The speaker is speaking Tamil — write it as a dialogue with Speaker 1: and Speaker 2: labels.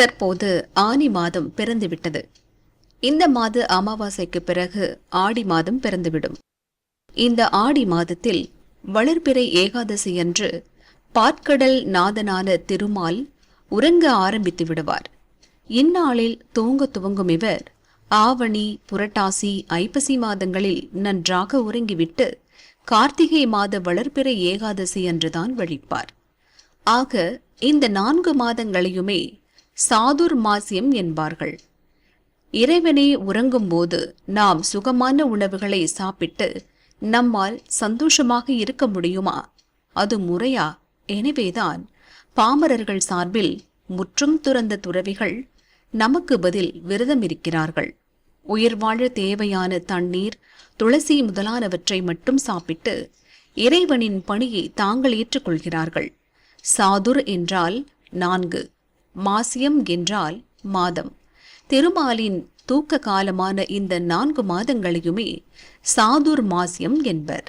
Speaker 1: தற்போது ஆனி மாதம் பிறந்துவிட்டது. இந்த மாத அமாவாசைக்கு பிறகு ஆடி மாதம் பிறந்துவிடும். இந்த ஆடி மாதத்தில் வளர்பிறை ஏகாதசி அன்று பாற்கடல் நாதனான திருமால் உறங்க ஆரம்பித்து விடுவார். இந்நாளில் தூங்க துவங்கும் இவர் ஆவணி புரட்டாசி ஐப்பசி மாதங்களில் நன்றாக உறங்கிவிட்டு கார்த்திகை மாத வளர்பிறை ஏகாதசி அன்றுதான் வழிப்பார். ஆக இந்த நான்கு மாதங்களையுமே சாதுர் மாசியம் என்பார்கள். இறைவனை உறங்கும்போது நாம் சுகமான உணவுகளை சாப்பிட்டு நம்மால் சந்தோஷமாக இருக்க முடியுமா? அது முறையா? எனவேதான் பாமரர்கள் சார்பில் முற்றும் துறந்த துறவிகள் நமக்கு பதில் விரதம் இருக்கிறார்கள் உயிர் வாழ தேவையான தண்ணீர் துளசி முதலானவற்றை மட்டும் சாப்பிட்டு இறைவனின் பணியை தாங்கள் ஏற்றுக்கொள்கிறார்கள். சாதுர் என்றால் நான்கு. மாசியம் என்றால் மாதம். திருமாலின் தூக்க காலமான இந்த நான்கு மாதங்களையுமே சாதுர் மாசியம் என்பர்.